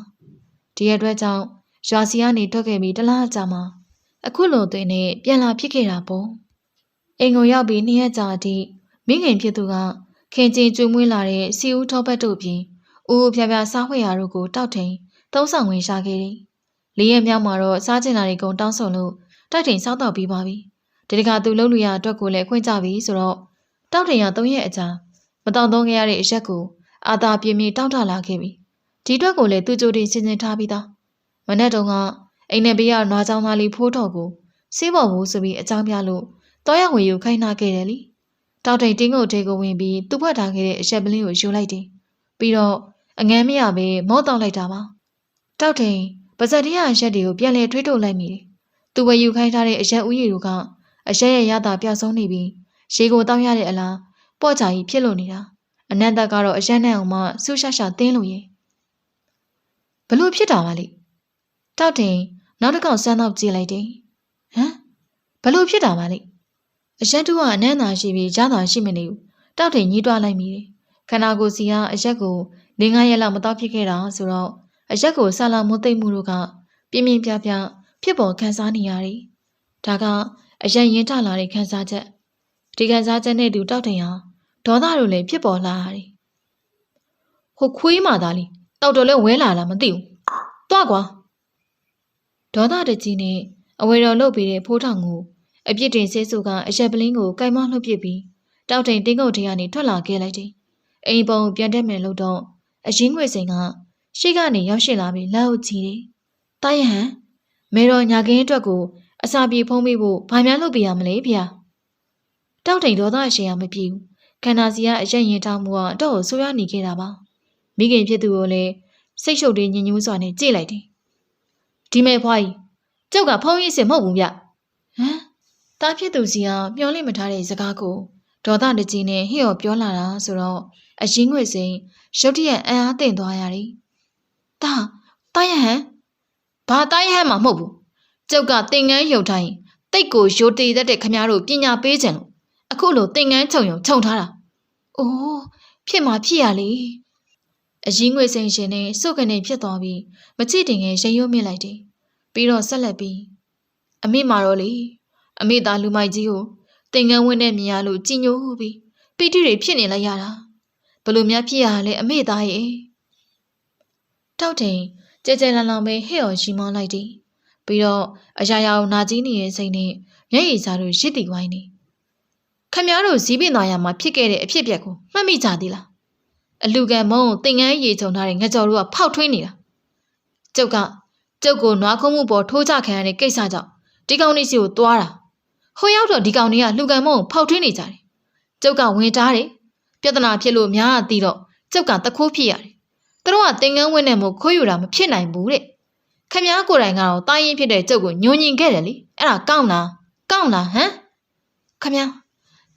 ဒီအတွက်ကြောင့်ရွာစီကနေထွက်ခဲ့ပြီးတလားကြာမှ အခုလိုသွင်းနဲ့ပြန်လာဖြစ်ခဲ့တာပေါ့အိမ်ကိုရောက်ပြီးနှစ်ရက်ကြာအထိမိခင်ဖြစ်သူကခင်ကျင်ကျွေးမွေးလာတဲ့စီဦးထောပတ်တို့ပြင်ဦးဦးဖြားဖြားစားဝတ်ရာတို့ကိုတောက်ထိန်သုံးဆောင်ဝင်ရှာခဲ့တယ်လေးရက်မြောက်မှာတော့စားကျင်တာတွေကုန်တောင်းဆုံလို့တိုက်ထိန်စားတော့ပြီးပါပြီဒီတခါသူလှုပ်လို့ရအတွက်ကိုလည်းခွင့်ကြပြီဆိုတော့တောက်ထိန်ရ၃ရက်အကြာမတောင်းသုံးခဲ့ရတဲ့အရက်ကိုအာသာပြင်းပြင်းတောက်ထလာခဲ့ပြီဒီအတွက်ကိုလည်းသူကြိုတင်စဉ်းစဉ်ထားပြီးသားမနေ့တုန်းက အိမ်နဲ့ဘေးကနွားချောင်းသားလေးဖိုးတော်ကိုစေးပေါ်ဘူးဆိုပြီးအကြောင်းပြလို့တောရဝင်ယူခိုင်းနာခဲ့တယ်လीတောက်ထိန်တင်းကိုထေကိုဝင်ပြီးသူ့ဘက်ထားခဲ့တဲ့အရက်ပလင်းကိုယူလိုက်တယ်ပြီးတော့အငန်းမရပဲမော့တောက်လိုက်တာပါတောက်ထိန်ပါဇက်တရားအရက်တွေကိုပြန်လည်ထွေးထုတ်လိုက်မိတယ်။သူဝယ်ယူခိုင်းထားတဲ့အရက်ဥယျာဉ်တို့ကအရက်ရဲ့ရတာပျောက်ဆုံးနေပြီးရေကိုတောင်းရတဲ့အလားပေါ့ချာကြီးဖြစ်လို့နေတာ။အနန္တကတော့အရက်နဲ့အောင်မှဆူရှာရှာတင်းလို့ရင်ဘလို့ဖြစ်တာပါလိ။တောက်တင် နောက်တစ်ခေါက်ဆန်းတော့ကြည့်လိုက်တယ်။ဟမ်ဘလို့ဖြစ်တာပါလိ။အရက်တူကအနန္တာရှိပြီးကြားတာရှိမနေဘူး။တောက်တင်ညှိတွားလိုက်မိတယ်။ခန္ဓာကိုယ်စီကအရက်ကို၄၅ရက်လောက်မတော့ဖြစ်ခဲ့တာဆိုတော့အရက်ကိုဆာလာမွတ်သိမ့်မှုတို့ကပြင်းပြင်းပြပြဖြစ်ပေါ်ခံစားနေရတယ်။ဒါကအရက်ရင်ထလာတဲ့ခံစားချက်ဒီခံစားချက်နဲ့တူတောက်ထင်ဟာဒေါသတို့လည်းဖြစ်ပေါ်လာတယ်ဟိုခွေးမှသာလေတောက်တော်လဲဝဲလာလားမသိဘူးသွားကွာ ဒေါသတကြီးနဲ့အဝေတော်လုတ်ပြီးတဲ့ဖိုးထောင်ကိုအပြစ်တင်ဆဲဆူကအရက်ပလင်းကိုကိုင်မလှုပ်ပစ်ပြီးတောက်တိန်တင်းကုတ်ထဲကနေထွက်လာခဲ့လိုက်တယ်အိမ်ပုံပြန်တက်မယ်လို့တော့အရင်ငွေစိန်ကရှေ့ကနေရောက်ရှိလာပြီးလက်ဟုတ်ချီတယ်တာယဟန်မေတော်ညာကင်းအတွက်ကိုအစာပြေဖုံးပေးဖို့ဘာများလုပ်ပြရမလဲဗျာတောက်တိန်ဒေါသအရှင်ရမပြေဘူးခန္ဓာစီကအရက်ရင်တောင်းမှုကအတော့ကိုဆိုးရနေခဲ့တာပါမိခင်ဖြစ်သူကိုလည်းစိတ်ရှုပ်တွေညင်ညူးစွာနဲ့ကြည့်လိုက်တယ် ဒီမဲ့ဖွားကြီးကျောက်ကဖုံးရစ်စင်မဟုတ်ဘူးဗျဟမ်တားဖြစ်သူစီကမျောလိမထားတဲ့စကားကိုဒေါသတကြီးနဲ့ဟိော်ပြောလာတာဆိုတော့အရင်ငွေစိန်ရုတ်တရက်အံ့အားသင့်သွားရတယ်တာတာယဟန်ဘာတာယဟန်မှမဟုတ်ဘူးကျောက်ကတင်ငန်းရုပ်တိုင်းတိတ်ကိုရိုတေတတ်တဲ့ခမားတို့ပညာပေးခြင်းလို့အခုလိုတင်ငန်းခြုံရုံခြုံထားတာ။အိုးဖြစ်မှာဖြစ်ရလေ။ အရင်ငွေစိန်ရှင်နဲ့စုတ်ကနေဖြစ်သွားပြီးမချစ်တင်ငယ်ရင်ရွတ်မြစ်လိုက်တယ်။ပြီးတော့ဆက်လက်ပြီးအမေမာတော့လေအမေသားလူမိုက်ကြီးကိုတင်ငန်းဝင်းနဲ့မြင်ရလို့ကြည်ညိုပြီးပီတိတွေဖြစ်နေလိုက်ရတာ။ဘလို့များဖြစ်ရလဲအမေသားရဲ့။တောက်တင်ကြဲကြဲလန်လောင်ပဲဟဲ့ော်ရှိမောင်းလိုက်တယ်။ပြီးတော့အရာရာကိုနာကြီးနေတဲ့စိတ်နဲ့မျက်ရည်စားတို့ရစ်တီဝိုင်းနေခမည်းတော်ဇီးပင်သားရမှာဖြစ်ခဲ့တဲ့အဖြစ်အပျက်ကိုမှတ်မိကြသေးလား အလူကံမုံကိုတင်ငန်းရေချုံထားတဲ့ငကြော်တို့ကဖောက်ထွင်းနေတာကျုပ်ကကျုပ်ကိုနွားခုံးမှုပေါ်ထိုးချခံရတဲ့ကိစ္စကြောင့်ဒီကောင်လေးစီကိုသွားတာဟိုရောက်တော့ဒီကောင်လေးကလူကံမုံကိုဖောက်ထွင်းနေကြတယ်ကျုပ်ကဝင်တားတယ်ပြဿနာဖြစ်လို့များအသီးတော့ကျုပ်ကတခိုးဖြစ်ရတယ်သူတို့ကတင်ငန်းဝင်းနဲ့မို့ခိုးယူတာမဖြစ်နိုင်ဘူးတဲ့ခမည်းကိုယ်တိုင်ကတော့တာရင်ဖြစ်တဲ့ကျုပ်ကိုညှိုညင်ခဲ့တယ်လေအဲ့ဒါကောင်းလားကောင်းလားဟမ်ခမည်း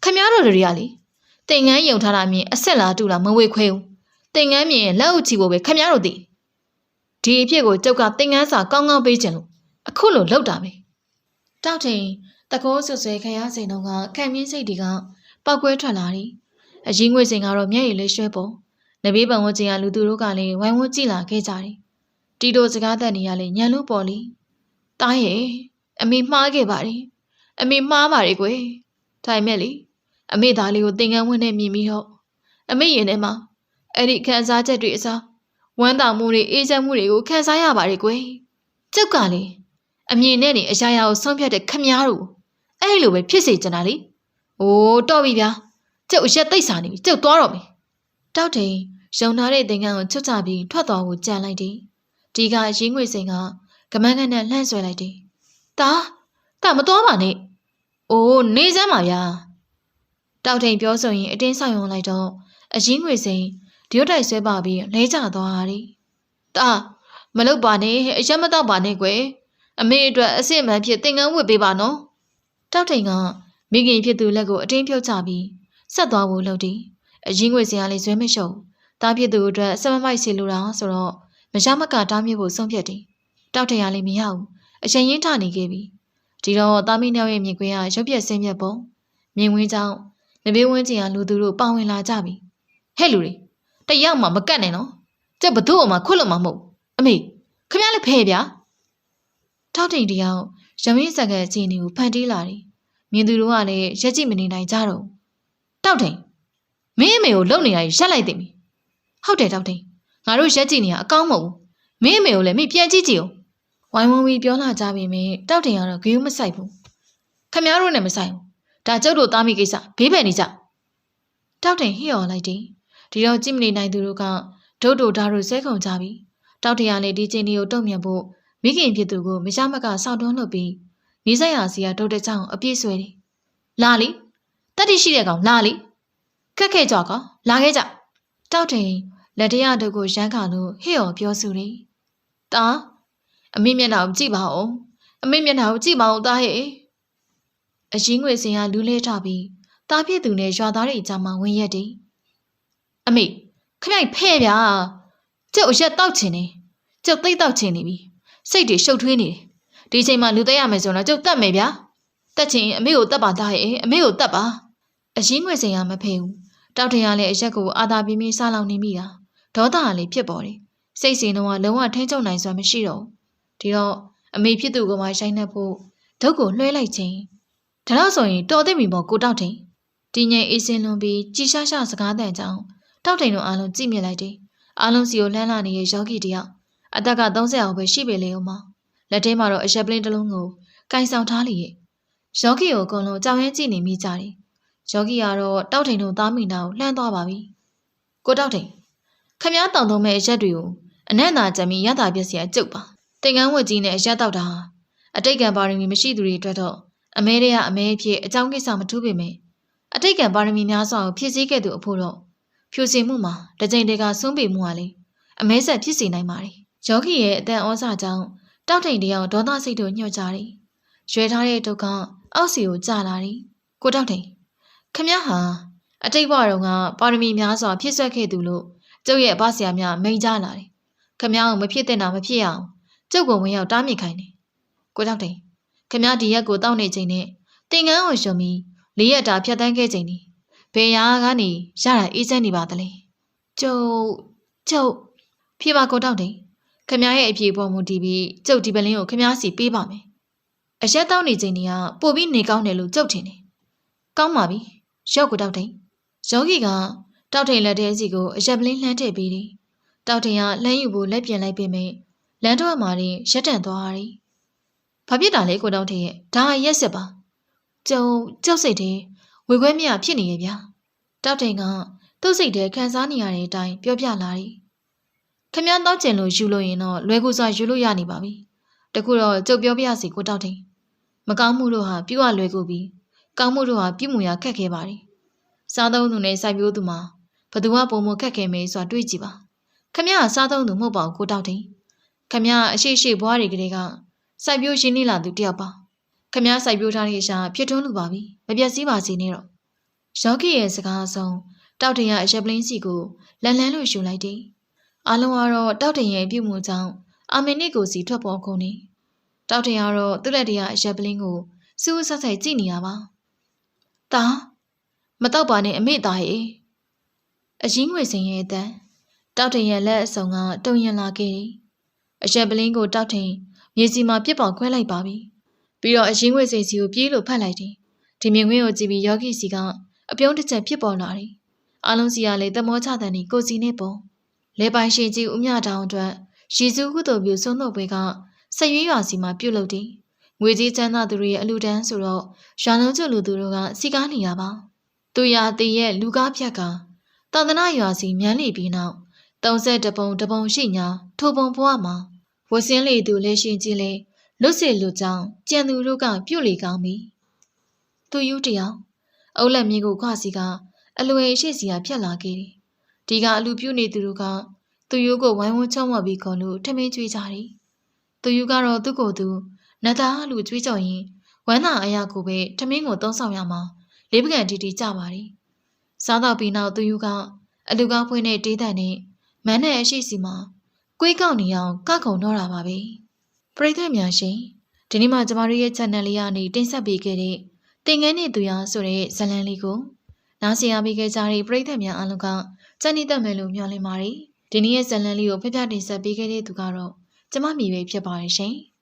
ခမည်းတော်တွေကလေ တင်ငန်းယုံထားတာမြင်အဆက်လားတူလားမဝေခွဲဘူးတင်ငန်းမြင်လက်အုပ်ချီဖို့ပဲခမည်းတော်သိဒီအဖြစ်ကိုကျုပ်ကတင်ငန်းစာကောင်းကောင်းပေးခြင်းလို့အခုလိုလောက်တာပဲတောက်တင်တကောဆွဆွဲခရစိန်တော့ကခံမြင့်စိတ်တွေကပောက်ကွဲထွက်လာတယ်အရင်ငွေစိန်ကတော့မျက်ရည်လေးရွှဲပေါ်နဘေးပံဝန်းကျင်ကလူသူတို့ကလည်းဝိုင်းဝန်းကြည့်လာခဲ့ကြတယ်တီတိုစကားသက်နေရလေညံလို့ပေါ်လေတားရဲ့အမေမှားခဲ့ပါတယ်အမေမှားပါတယ်ကွယ်ထိုင်မဲ့လေ အမေသားလေးကိုသင်္ကန်းဝင်းနဲ့မြင်ပြီးတော့အမေရင်ထဲမှာအဲ့ဒီခံစားချက်တွေအစားဝမ်းသာမှုတွေအေးချမ်းမှုတွေကိုခံစားရပါတယ်ကွယ်ကျုပ်ကလေအမြင်နဲ့နေအရာရာကိုဆုံးဖြတ်တဲ့ခမည်းတော်အဲ့လိုပဲဖြစ်စေချင်တာလေအိုးတော့ပြီဗျာကျုပ်အရက်သိပ်စာနေပြီကျုပ်သွားတော့မယ်တောက်တိန်ရုံထားတဲ့သင်္ကန်းကိုချွတ်ချပြီးထွက်သွားဖို့ကြံလိုက်တယ်ဒီကရင်းငွေစိန်ကကမန်းကန်းနဲ့လှန့်ဆွဲလိုက်တယ်တာတာမသွားပါနဲ့အိုးနေစမ်းပါဗျာ တောက်ထိန်ပြောဆိုရင်အတင်းဆောင်ရုံလိုက်တော့အရင်ငွေစိန်ဒီရွတ်တိုက်ဆွဲပါပြီးလဲကျသွားတယ်တာမလုပ်ပါနဲ့အရက်မတော့ပါနဲ့ကွယ်အမေအတွက်အစ်စ်မှန်ဖြစ်သင်္ကန်းဝတ်ပေးပါနော်တောက်ထိန်ကမိခင်ဖြစ်သူလက်ကိုအတင်းဖြုတ်ချပြီးဆက်သွားဖို့လုပ်တယ်အရင်ငွေစရာလေးဇွဲမရှုံတားဖြစ်သူအတွက်စမမိုက်စီလိုတာဆိုတော့မရမကတားမြစ်ဖို့ဆုံးဖြတ်တယ်တောက်ထရလေးမရဘူးအရင်ရင်ထနေခဲ့ပြီဒီတော့သားမီးနှောက်ရဲ့မြင်ကွင်းကရုပ်ပြက်ဆင်းပြက်ပုံမြင်ဝင်းကြောင့် နဘေးဝင်းကျင်ကလူသူတို့ပါဝင်လာကြပြီဟဲ့လူတွေတယောက်မှမကတ်နဲ့နော်ကျက်ဘသူ့အမှခွတ်လို့မှမဟုတ်အမေခမရလည်းဖဲဗျာထောက်တိန်တယောက်ရမင်းစက်ကအခြေအနေကိုဖန်တီးလာတယ်မြင်သူတို့ကလည်းရက်ကြည့်မနေနိုင်ကြတော့တောက်တိန်မင်းအမေကိုလုံနေရရက်လိုက်သိပြီဟုတ်တယ်တောက်တိန်ငါတို့ရက်ကြည့်နေရအကောင်းမဟုတ်ဘူးမင်းအမေကိုလည်းမင်းပြန်ကြည့်ကြည့်အောင်ဝိုင်းဝန်းပြီးပြောလာကြပြီမေတောက်တင်ကတော့ဂယုမဆိုင်ဘူးခမည်းတော်နဲ့မဆိုင်ဘူး ဒါကျုပ်တို့သားမိကိစ္စဘေးဖယ်နေကြတောက်တင်ဟိော်လိုက်တယ်ဒီတော့ကြည့်မနေနိုင်သူတို့ကဒုတ်တို့ဓာတ်တို့ဆဲခုံကြပြီတောက်တရနဲ့ဒီချင်းလေးကိုတုံ့ပြန်ဖို့မိခင်ဖြစ်သူကိုမရမကစောင့်တွန်းလုပ်ပြီးနေဆက်ရစီကဒုတ်တဲ့ချောင်းအပြည့်ဆွဲတယ်လာလီတတိရှိတဲ့ကောင်လာလီခက်ခဲကြကောင်လာခဲ့ကြတောက်တင်လက်တရတို့ကိုရမ်းခါလို့ဟိော်ပြောစုတယ်တာအမေမျက်နှာကိုကြည့်ပါဦးအမေမျက်နှာကိုကြည့်ပါဦးသားဟဲ့ အရင်ငွေစင်ကလူးလဲထပြီးတားပြည့်သူနဲ့ရွာသားတွေအကြမှာဝင်ရက်တယ်အမေခမိုက်ဖဲ့ဗျာကျုပ်အရက်တောက်ချင်နေကျုပ်သိတောက်ချင်နေပြီစိတ်တွေရှုပ်ထွေးနေတယ်ဒီချိန်မှာလူသက်ရမယ်ဆိုတော့ကျုပ်တတ်မယ်ဗျာတက်ချင်အမေကိုတတ်ပါသားဟဲ့အမေကိုတတ်ပါအရင်ငွေစင်ကမဖဲဘူးတောက်ထရလည်းအရက်ကိုအာသာပြင်းပြင်းစားလောင်နေမိတာဒေါသကလည်းဖြစ်ပေါ်တယ်စိတ်စင်တော့လုံးဝထိန်းချုပ်နိုင်စွာမရှိတော့ဒီတော့အမေဖြစ်သူကမှရိုင်းနှက်ဖို့ဒုတ်ကိုလွှဲလိုက်ခြင်း ဒါတော့ဆိုရင်တော်သိပြီပေါ့ကိုတောက်ထင်ဒီငိမ်အေးစင်းလွန်ပြီးကြည်ရှားရှားစကားတန်ကြောင်တောက်ထိန်တို့အားလုံးကြည့်မြင်လိုက်တယ်အားလုံးစီကိုလှမ်းလာနေတဲ့ယောဂီတယောက်အသက်က30အောင်ပဲရှိပေလေဦးမလက်ထဲမှာတော့အရက်ပလင်းတစ်လုံးကိုကင်ဆောင်ထားလျက်ယောဂီကိုအကုန်လုံးကြောင်ရဲကြည့်နေမိကြတယ်ယောဂီကတော့တောက်ထိန်တို့သားမိနာကိုလှမ်းသွားပါပြီကိုတောက်ထိန်ခမည်းတောင်သုံးမဲ့အရက်တွေကိုအနက်နာကြံပြီးရတာပြက်စီအကျုပ်ပါတင်ကန်းဝတ်ကြီးနဲ့အရက်တောက်တာဟာအတိတ်ကံပါရမီမရှိသူတွေအတွက်တော့ အမဲတွေကအမဲအဖြစ်အကြောင်းကိစ္စမထူးပေမဲ့အတိတ်ကံပါရမီများစွာကိုဖြစ်စည်းခဲ့သူအဖို့တော့ဖြူစင်မှုမှာတစ်ကြိမ်တည်းကစွန့်ပေမှုဟာလေအမဲဆက်ဖြစ်စေနိုင်ပါတယ်ယောဂီရဲ့အတန်ဩဇာကြောင့်တောက်ထိန်တယောက်ဒေါသစိတ်တို့ညှော့ကြတယ်ရွယ်ထားတဲ့ဒုက္ခအောက်စီကိုကျလာတယ်ကိုတောက်ထိန်ခမရဟာအတိတ်ဘဝတုန်းကပါရမီများစွာဖြစ်ဆွက်ခဲ့သူလို့ကျုပ်ရဲ့အဘဆရာများမိန်ကြားလာတယ်ခမရအောင်မဖြစ်တဲ့တာမဖြစ်ရအောင်ကျုပ်ကဝင်ရောက်တားမြစ်ခိုင်းတယ်ကိုတောက်ထိန် ခမရဒီရက်ကိုတောက်နေချိန်နဲ့တင်ကန်းကိုယုံပြီးလေးရက်တာဖြတ်တန်းခဲ့ချိန်นี่ဘယ်ရာကနေရတာအေးစက်နေပါသလဲကျုပ်ကျုပ်ဖြေပါကိုတောက်တယ်ခမရဲ့အဖြေပေါ်မူတည်ပြီးကျုပ်ဒီပလင်းကိုခမစီပေးပါမယ်အရက်တောက်နေချိန်นี่ကပို့ပြီးနေကောင်းတယ်လို့ကျုပ်ထင်တယ်ကောင်းပါပြီရောက်ကိုတောက်တယ်ယောဂီကတောက်ထိန်လက်ထဲစီကိုအရက်ပလင်းလှမ်းထည့်ပြီးတယ်တောက်ထိန်ကလှမ်းယူဖို့လက်ပြန်လိုက်ပေမဲ့လမ်းတော့မှာရင်ရက်တန့်သွားတယ် ဘာဖြစ်တာလဲကိုတောက်ထိန်ရဲ့ဒါရက်စစ်ပါကျုံကြောက်စိတ်တယ်ဝေခွဲမြဖြစ်နေရဲ့ဗျာတောက်တိန်ကသူ့စိတ်ထဲခံစားနေရတဲ့အတိုင်းပြောပြလာတယ်ခမည်းတော့ကျင်လို့ယူလို့ရင်တော့လွယ်ကူစွာယူလို့ရနေပါပြီတခုတော့ကြုတ်ပြောပြရစီကိုတောက်တိန်မကောင်းမှုတို့ဟာပြုတ်ရလွယ်ကူပြီးကောင်းမှုတို့ဟာပြုမှုရခက်ခဲပါတယ်စားသုံးသူနဲ့စိုက်ပျိုးသူမှာဘသူကပုံမခက်ခဲမေးဆိုတာတွေးကြည့်ပါခမည်းကစားသုံးသူမဟုတ်ပါဘူးကိုတောက်တိန်ခမည်းအရှိရှိဘွားတွေကလေးက စိုက်ပျိုးရင်းနှီးလာသူတယောက်ပါခမည်းစိုက်ပျိုးထားတဲ့ရှာဖြစ်ထွန်းလူပါပြီမပြတ်စည်းပါစေနဲ့တော့ယောဂီရဲ့စကားအဆုံးတောက်တရအရက်ပလင်းစီကိုလန်လန်းလို့ယူလိုက်တယ်အားလုံးကတော့တောက်တရရဲ့ပြုမှုကြောင့်အာမင်နစ်ကိုစီထွက်ပေါ်ကုန်နေတောက်တရကတော့သူ့လက်တရအရက်ပလင်းကိုစူးဆက်ဆက်ကြည့်နေရပါတာမတော့ပါနဲ့အမေသားရဲ့အရင်ငွေစင်ရဲ့အတန်းတောက်တရလက်အစုံကတုံရင်လာခဲ့တယ်အရက်ပလင်းကိုတောက်ထင် မြေစီမှာပြစ်ပေါက်ခွဲလိုက်ပါပြီပြီးတော့အရင်ငွေစိတ်စီကိုပြေးလို့ဖတ်လိုက်တယ်။ဒီမြင်ကွင်းကိုကြည့်ပြီးယောဂီစီကအပြုံးတစ်ချက်ဖြစ်ပေါ်လာတယ်။အားလုံးစီကလည်းသမောချတဲ့နေကိုစီနဲ့ပုံလေပိုင်ရှင်ကြီးဦးမြတောင်အတွက်ရည်စူးကုသိုလ်ပြုဆုံးတော့ပွဲကဆက်ရွေးရွာစီမှာပြုတ်လုပ်တယ်။ငွေကြီးချမ်းသာသူတွေရဲ့အလူတန်းဆိုတော့ရွာလုံးကျွလူသူတို့ကစီကားနေရပါ။သူရတည်ရဲ့လူကားဖြတ်ကသာသနာရွာစီမြန်းလီပြီးနောက်30တပုံတပုံရှိညာထိုပုံဘွားမှာ ဝစင်းလေသူလက်ရှင်ကြီးလေလွတ်စေလွတ်ကြောင်းကြံသူတို့ကပြုတ်လေကောင်းပြီသူယူတယောက်အုပ်လက်မြင့်ကိုခွစီကအလွယ်ရှိစီကဖြတ်လာခဲ့တယ်ဒီကအလူပြုတ်နေသူတို့ကသူယူကိုဝိုင်းဝန်းချုံမပြီးခေါ်လို့ထမင်းကျွေးကြတယ်သူယူကတော့သူ့ကိုယ်သူနတ်သားလူကျွေးကြော်ရင်ဝမ်းသာအရာကိုပဲထမင်းကိုသုံးဆောင်ရမှာလေးပကံတီတီကြပါတယ်စားတော့ပြီးနောက်သူယူကအလူကောင်းဖွင့်တဲ့တေးတန်နဲ့မန်းနဲ့အရှိစီမှာ ကွေးကောက်နေအောင်ကခုံတော့တာပါပဲပရိသတ်များရှင်ဒီနေ့မှကျမတို့ရဲ့ channel လေးကနေတင်ဆက်ပေးခဲ့တဲ့တင်ငန်းနေသူရဆိုတဲ့ဇာတ်လမ်းလေးကိုနားဆင်ရပေးခဲ့ကြတဲ့ပရိသတ်များအားလုံးကစံနေတတ်မယ်လို့မျှော်လင့်ပါတယ်ဒီနေ့ရဲ့ဇာတ်လမ်းလေးကိုဖျက်ဖျက်တင်ဆက်ပေးခဲ့တဲ့သူကတော့ကျမမိပဲဖြစ်ပါတယ်ရှင်။